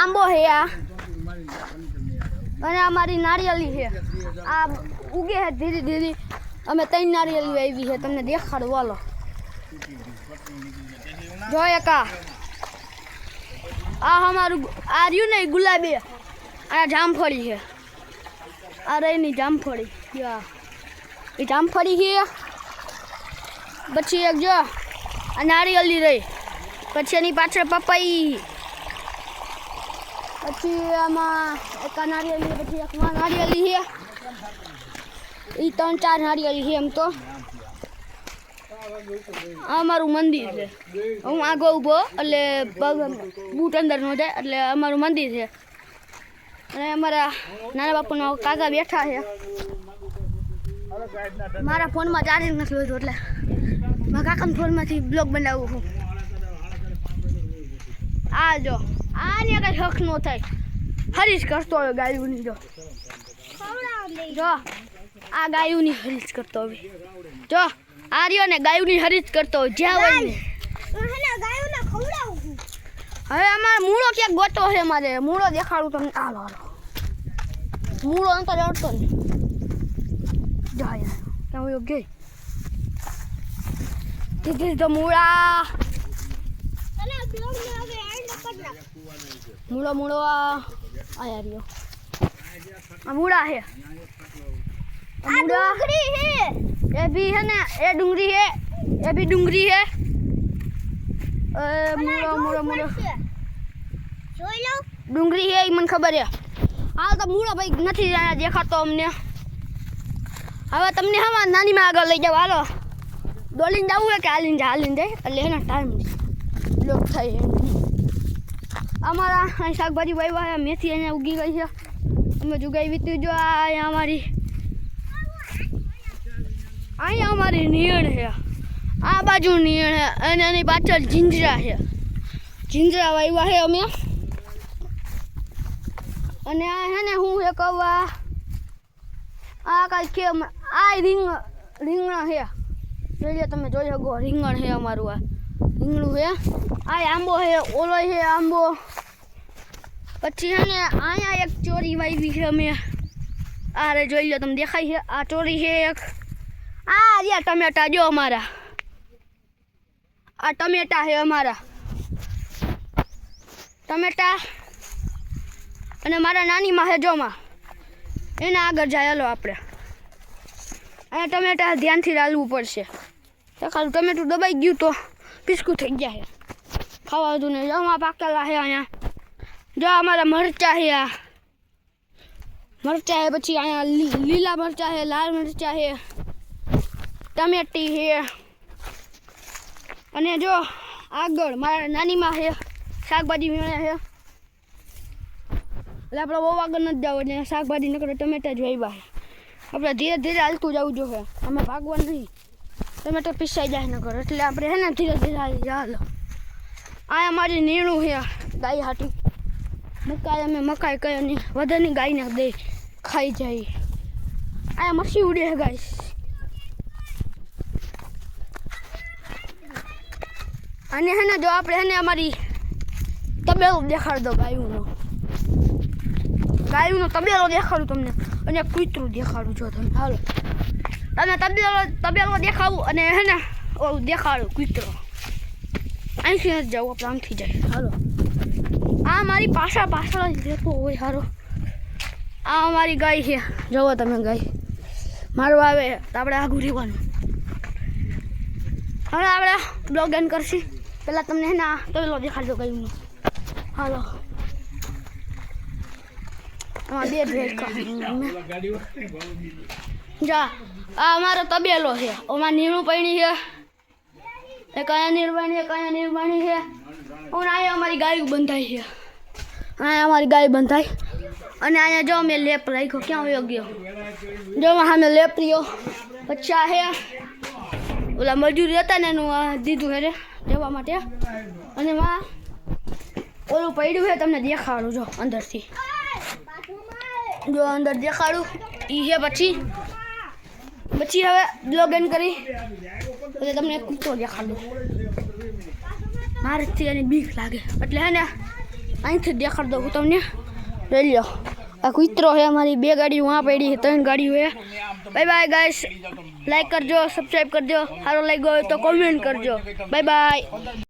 આંબો હે આ. અને અમારી નારિયેળી છે આ ઉગે છે ધીરે ધીરે. અમે ત્રણ નારિયેળી આવી છે તમને દેખાડું વાલો જો એકા આ. અમારું આ રહ્યું ને ગુલાબી. આ જામફળી છે આ રહીની જામફળી. એ જામફળી છે પછી એક જો આ નારિયેળી રહી. પછી એની પાછળ પપઈ પછી આમાં એક આ નારિયેળી પછી એક નારિયેળી છે. એ ત્રણ ચાર નારિયેળી છે એમ તો. અમારું મંદિર છે. હું આગો ઊભો, એટલે પગ બૂટ અંદર ન જાય, એટલે અમારું મંદિર છે. અને અમારા નાના બાપુના કાકા બેઠા છે. મારા ફોનમાં ચાર્જિંગ નથી હોતું, એટલે મારા કાકાના ફોનમાંથી બ્લોગ બનાવું છું. આ જો. આ ને કઈ હક નો થાય. હરીશ કરતો હોય ગાયુની જો. જો. આ ગાયુની હરીશ કરતો હોય. જો. આ રહ્યો ને, ગાયુની હરીશ કરતો હોય. જ્યાં હોય ને. હવે અમારે મૂળો ક્યાંક ગોતો છે મારે. મૂળો દેખાડું તમને. હાલો હાલો. મૂળો અંતર અડતો ને. જાય ક્યાં ગઈ તો મૂળા. મૂળો મૂળો આ આયા રહ્યો. આ મૂળા હે. આ મૂળા. એ બી હે ને એ ડુંગળી હે. એ બી ડુંગળી હે. એ મૂળો મૂળો મૂળો. ડુંગળી હે એ મને ખબર હે. હાલ તો મૂળો ભાઈ નથી દેખાતો અમને. હવે તમને હવા નાની માં આગળ લઈ જાવ હાલો. દોડીને જવું હોય કે હાલીને જાય હાલીને જાય એટલે એના ટાઈમ લોક થાય એમ. અમારા અહીં શાકભાજી વાવ્યા મેથી અહીંયા ઉગી ગઈ છે. અમે જુગાઈ વીતી જો અહીંયા અમારી અહીંયા અમારી નીણ છે. આ બાજુ નીણ છે, અને એની પાછળ જીંજરા છે. જીંજરા વાવ્યા છે અમે. અને આ છે ને હું એક આ કાંઈ કે આ રીંગ રીંગણા છે. જોઈએ તમે, જોઈ શકો, રીંગણ છે અમારું આ. રીંગણું છે. આ આંબો છે, ઓલો છે આંબો. પછી છે ને અહીંયા એક ચોરી વાવી છે અમે. આ રે જોઈ લો, તમને દેખાય છે? આ ચોરી છે એક. આ રહ્યા ટમેટા, જો અમારા. આ ટમેટા છે અમારા. ટમેટા. અને મારા નાની માં છે જોમાં એના આગળ જાય, હાલો આપણે. અહીંયા ટમેટા ધ્યાનથી રાલવું પડશે. ખાલી ટમેટું દબાઈ ગયું તો. પીસકું થઈ ગયા ખાવા હતું ને જમા પાકેલા છે અહીંયા. જો અમારા મરચા છે મરચા છે પછી અહીંયા લીલા મરચા છે, લાલ મરચા છે, ટમેટી છે. અને જો આગળ મારા નાનીમાં છે, શાકભાજી વીણ્યા છે. એટલે આપણે બહુ આગળ નથી જવું એટલે શાકભાજી નકર ટમેટા જ વાવ્યા આપણે ધીરે ધીરે હાલતું જવું જોઈએ અમે ભાગવા નહીં. ટમેટા પીસાઈ જાય નગર એટલે આપણે હે ને ધીરે ધીરે ચાલો આ અમારી નીણું છે ગાય હાટી. મકાઈ અમે મકાઈ કઈ નહીં વધારની ગાયને દે, ખાઈ જાય. આ મસી ઉડે છે, ગાય. અને હે ને જો આપણે હે ને અમારી તબેલો દેખાડ દો ગાયુંનો. ગાયુંનો તબેલો દેખાડું તમને અને કૂતરું દેખાડું જો તમે હાલો. તમે તબેલો તબેલો દેખાવું અને હે ને ઓલું દેખાડું કૂતરો અહીંથી નથી જવું આપણે આમથી જાય હાલો. આ મારી પાછળ પાછળ જ રહેતો હોય હારો આ અમારી ગાય છે. જુઓ તમે ગાય. મારું આવે તો આપણે આગું રહેવાનું. હવે આપણે બ્લોગ એન્ડ કરશી. પહેલાં તમને હે ને આ તબેલો દેખાડજો ગાયનો. હાલો. આમાં બે ભેજ જા, આ અમારો તબેલો છે. ઓમાં નીણું પૈણી છે. એ કયા નિર્વાણી છે, કયા નિર્વાણી છે? હું અહીંયા અમારી ગાય બંધાય છે. અહીંયા અમારી ગાય બંધાઈ. અને અહીંયા જો મેં લેપ રાખ્યો, ક્યાં યોગ્ય ગયો? જો સામે લેપ રહ્યો. પછી આ હે, ઓલા મજૂરી હતા ને એનું દીધું હેરે લેવા માટે. અને માં ઓલું પડ્યું છે તમને દેખાડું, જો અંદરથી. જો અંદર દેખાડું. એ છે પછી પછી હવે બ્લોગ એન્ડ કરી. એટલે તમને એક કૂતરો દેખાડું મારેથી એની બીક લાગે. એટલે હે ને, અહીંથી દેખાડ દઉં હું તમને. લઈ લ્યો. આ કૂતરો છે મારી બે ગાડીઓ વાં પડી ત્રણ ગાડીઓ છે બાય બાય ગાઈસ લાઈક કરજો સબસ્ક્રાઈબ કરજો. સારો લાગ્યો હોય તો કોમેન્ટ કરજો. Bye bye